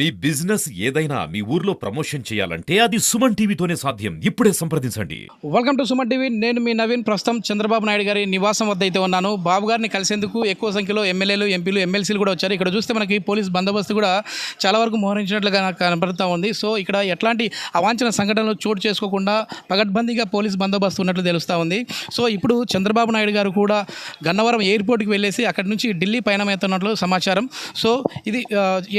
మీ business ఏదైనా మీ ఊర్లో promotion చేయాలంటే అది సుమన్ టీవీతోనే సాధ్యం. ఇప్పుడే సంప్రదించండి. Welcome to Suman TV. నేను మీ నవీన్ ప్రస్తుతం చంద్రబాబు నాయుడు గారి నివాసం వద్ద అయితే ఉన్నాను. బాబు గారిని కలిసేందుకు ఎక్కువ సంఖ్యలో ఎమ్మెల్యేలు ఎంపీలు ఎమ్మెల్సీలు కూడా వచ్చారు. ఇక్కడ చూస్తే మనకి పోలీస్ బందోబస్తు కూడా చాలా వరకు మోహరించినట్లుగా నాకు కనపడుతూ ఉంది. సో ఇక్కడ ఎట్లాంటి అవాంఛన సంఘటనలు చోటు చేసుకోకుండా పగడ్బందీగా పోలీస్ బందోబస్తు ఉన్నట్లు తెలుస్తూ ఉంది. సో ఇప్పుడు చంద్రబాబు నాయుడు గారు కూడా గన్నవరం ఎయిర్పోర్ట్కి వెళ్ళేసి అక్కడి నుంచి ఢిల్లీ పయనమవుతున్నట్లు సమాచారం. సో ఇది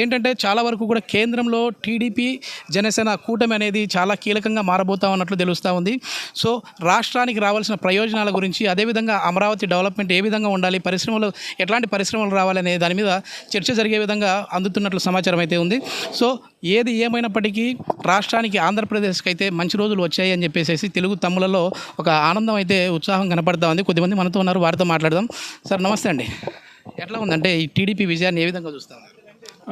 ఏంటంటే చాలా వరకు కూడా కేంద్రంలో టీడీపీ జనసేన కూటమి అనేది చాలా కీలకంగా మారబోతా ఉన్నట్లు తెలుస్తూ ఉంది. సో రాష్ట్రానికి రావాల్సిన ప్రయోజనాల గురించి అదేవిధంగా అమరావతి డెవలప్మెంట్ ఏ విధంగా ఉండాలి పరిశ్రమలు ఎట్లాంటి పరిశ్రమలు రావాలనే దాని మీద చర్చ జరిగే విధంగా అందుతున్నట్లు సమాచారం అయితే ఉంది. సో ఏది ఏమైనప్పటికీ రాష్ట్రానికి ఆంధ్రప్రదేశ్కి అయితే మంచి రోజులు వచ్చాయి అని చెప్పేసి తెలుగు తమ్ములలో ఒక ఆనందం అయితే ఉత్సాహం కనపడతా ఉంది. కొద్దిమంది మనతో ఉన్నారు వారితో మాట్లాడదాం. సార్ నమస్తే అండి. ఎట్లా ఉందంటే ఈ టీడీపీ విజయాన్ని ఏ విధంగా చూస్తా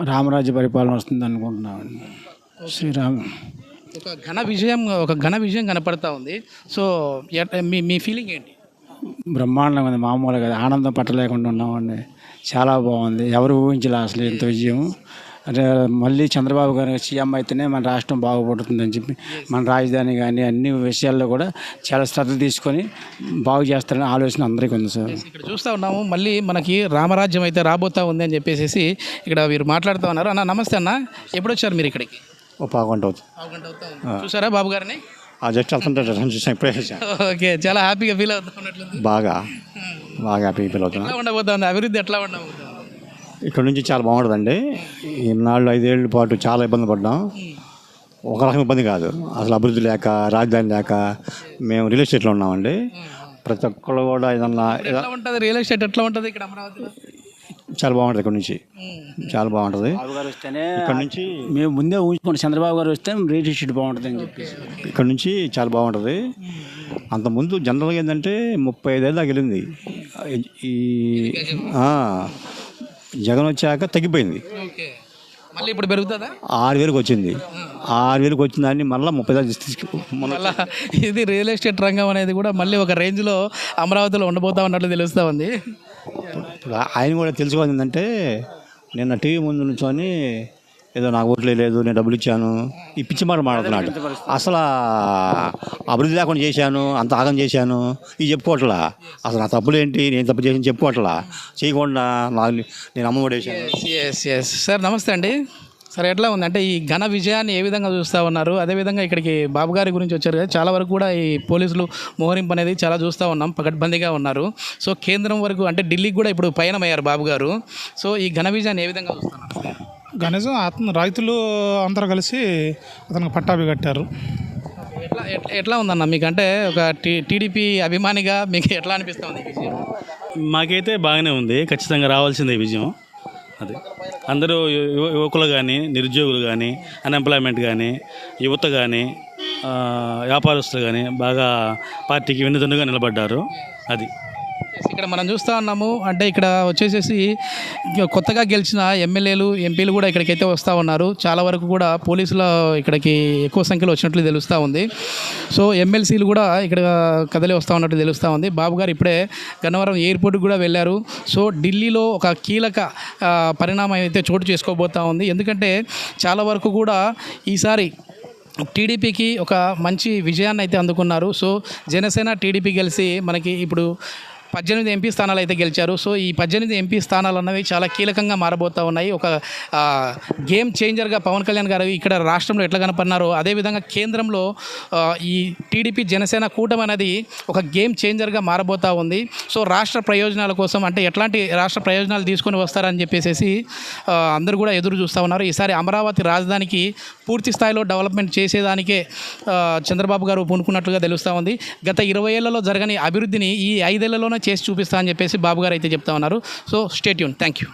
రామరాజ్య పరిపాలన వస్తుంది అనుకుంటున్నామండి. శ్రీరామ్. ఒక ఘన విజయం ఒక ఘన విజయం కనపడతా ఉంది. సో మీ మీ ఫీలింగ్ ఏంటి? బ్రహ్మాండంగా ఉంది మామూలుగా. ఆనందం పట్టలేకుండా ఉన్నామండి. చాలా బాగుంది. ఎవరు ఊహించలే అసలు ఇంత విజయం మళ్ళీ చంద్రబాబు గారు సీఎం అయితేనే మన రాష్ట్రం బాగుపడుతుందని చెప్పి మన రాజధాని కానీ అన్ని విషయాల్లో కూడా చాలా శ్రద్ధ తీసుకొని బాగు చేస్తారని ఆలోచన అందరికీ ఉంది సార్. ఇక్కడ చూస్తూ ఉన్నాము. మళ్ళీ మనకి రామరాజ్యం అయితే రాబోతా ఉంది అని చెప్పేసి ఇక్కడ వీరు మాట్లాడుతూ ఉన్నారు. అన్న నమస్తే అన్న. ఎప్పుడు వచ్చారు మీరు ఇక్కడికి? ఓ పావుగంట అవుతుంది. పావుగంట అవుతా ఉంది. చూసారా బాబు గారిని? ఆ జస్ట్ వెళ్తుంటే రన్ చూసాను ఇప్పుడే చూసాను. ఓకే చాలా హ్యాపీగా ఫీల్ అవుతా ఉన్నట్లుంది. బాగా బాగా హ్యాపీ ఫీల్ అవుతున్నా. ఎట్లా ఉండబోతుంది అభివృద్ధి ఎట్లా ఉండబోతుంది ఇక్కడ నుంచి చాలా బాగుంటుందండి. ఈనాళ్ళు ఐదేళ్ళ పాటు చాలా ఇబ్బంది పడ్డాం. ఒక రకం ఇబ్బంది కాదు. అసలు అభివృద్ధి లేక రాజధాని లేక మేము రియల్ ఎస్టేట్లో ఉన్నామండి. ప్రతి ఒక్కళ్ళు కూడా ఏదన్నా ఎట్లా ఉంటుంది? రియల్ ఎస్టేట్ ఎట్లా ఉంటుంది ఇక్కడ అమరావతిలో? చాలా బాగుంటుంది ఇక్కడ నుంచి. చాలా బాగుంటుంది. ఇక్కడ నుంచి మేము ముందే ఊహించుకోండి. చంద్రబాబు గారు వస్తే రేట్ షీట్ బాగుంటుంది అని చెప్పేసి. ఇక్కడ నుంచి చాలా బాగుంటుంది. అంతకుముందు జనరల్గా ఏంటంటే ముప్పై ఐదేళ్ళు దాకా వెళ్ళింది. ఈ ఆ, జగన్ వచ్చాక తగ్గిపోయింది. మళ్ళీ ఇప్పుడు పెరుగుతుందా? ఆరు వేలకు వచ్చింది. ఆరు వేలకు వచ్చిన దాన్ని మళ్ళీ ముప్పై దాకా మళ్ళా ఇది రియల్ ఎస్టేట్ రంగం అనేది కూడా మళ్ళీ ఒక రేంజ్లో అమరావతిలో ఉండబోతా ఉన్నట్లు తెలుస్తూ ఉంది. ఇప్పుడు ఆయన కూడా తెలుసుకోవాలి ఏంటంటే నిన్న టీవీ ముందు నుంచొని ఏదో నాకు ఓట్లే లేదు నేను డబ్బులు ఇచ్చాను. ఈ పిచ్చి మాట మాడుతున్నాడు అసలు అభివృద్ధి లేకుండా చేశాను అంత ఆగం చేశాను. ఇది చెప్పుకోవట్లా? అసలు నా తప్పులు ఏంటి? నేను తప్పు చేసి చెప్పుకోవట్లా? చేయకుండా నాకు నేను అమ్మ పడేశాను ఎస్ ఎస్ సార్ నమస్తే అండి. సార్ ఎట్లా ఉంది? అంటే ఈ ఘన విజయాన్ని ఏ విధంగా చూస్తూ ఉన్నారు? అదేవిధంగా ఇక్కడికి బాబు గారి గురించి వచ్చారు కదా చాలా వరకు కూడా ఈ పోలీసులు మోహరింపు అనేది చాలా చూస్తూ ఉన్నాం పకడ్బందీగా ఉన్నారు. సో కేంద్రం వరకు అంటే ఢిల్లీకి కూడా ఇప్పుడు పయనమయ్యారు బాబు గారు. సో ఈ ఘన విజయాన్ని ఏ విధంగా చూస్తున్నారు? గణేశం అతను రైతులు అందరూ కలిసి అతనికి పట్టాభి కట్టారు. ఎట్లా ఎట్లా- ఎట్లా ఉందన్న మీకు అంటే ఒక టీ టీడీపీ అభిమానిగా మీకు ఎట్లా అనిపిస్తూ ఉంది ఈ విజయం మాకైతే బాగానే ఉంది ఖచ్చితంగా రావాల్సిందే ఈ విజయం. అది. అందరూ యువ- యువకులు కానీ నిరుద్యోగులు కానీ అన్ఎంప్లాయ్మెంట్ కానీ యువత కానీ ఆ, వ్యాపారస్తులు కానీ బాగా పార్టీకి వెన్నుదన్నుగా నిలబడ్డారు. అది. ఇక్కడ మనం చూస్తూ ఉన్నాము అంటే ఇక్కడ వచ్చేసేసి కొత్తగా గెలిచిన ఎమ్మెల్యేలు ఎంపీలు కూడా ఇక్కడికైతే వస్తూ ఉన్నారు. చాలా వరకు కూడా పోలీసుల ఇక్కడికి ఎక్కువ సంఖ్యలో వచ్చినట్లు తెలుస్తూ ఉంది. సో ఎమ్మెల్సీలు కూడా ఇక్కడ కదలి వస్తూ ఉన్నట్టు తెలుస్తూ ఉంది. బాబు గారు ఇప్పుడే గన్నవరం ఎయిర్పోర్ట్కి కూడా వెళ్ళారు. సో ఢిల్లీలో ఒక కీలక పరిణామం అయితే చోటు చేసుకోబోతూ ఉంది. ఎందుకంటే చాలా వరకు కూడా ఈసారి టీడీపీకి ఒక మంచి విజయాన్ని అయితే అందుకున్నారు. సో జనసేన టీడీపీ కలిసి మనకి ఇప్పుడు పద్దెనిమిది ఎంపీ స్థానాలు అయితే గెలిచారు. సో ఈ పద్దెనిమిది ఎంపీ స్థానాలు అన్నవి చాలా కీలకంగా మారబోతూ ఉన్నాయి. ఒక గేమ్ చేంజర్గా పవన్ కళ్యాణ్ గారు ఇక్కడ రాష్ట్రంలో ఎట్లా కనపడినారో అదేవిధంగా కేంద్రంలో ఈ టీడీపీ జనసేన కూటమి అనేది ఒక గేమ్ చేంజర్గా మారబోతూ ఉంది. సో రాష్ట్ర ప్రయోజనాల కోసం అంటే ఎట్లాంటి రాష్ట్ర ప్రయోజనాలు తీసుకొని వస్తారని చెప్పేసి అందరూ కూడా ఎదురు చూస్తూ ఉన్నారు. ఈసారి అమరావతి రాజధానికి పూర్తి స్థాయిలో డెవలప్మెంట్ చేసేదానికే చంద్రబాబు గారు పూనుకున్నట్లుగా తెలుస్తూ ఉంది. గత ఇరవై ఏళ్ళలో జరగని అభివృద్ధిని ఈ ఐదేళ్ళలోనే చేసి చూపిస్తా అని చెప్పేసి బాబు గారు అయితే చెప్తా ఉన్నారు. So stay tune thank you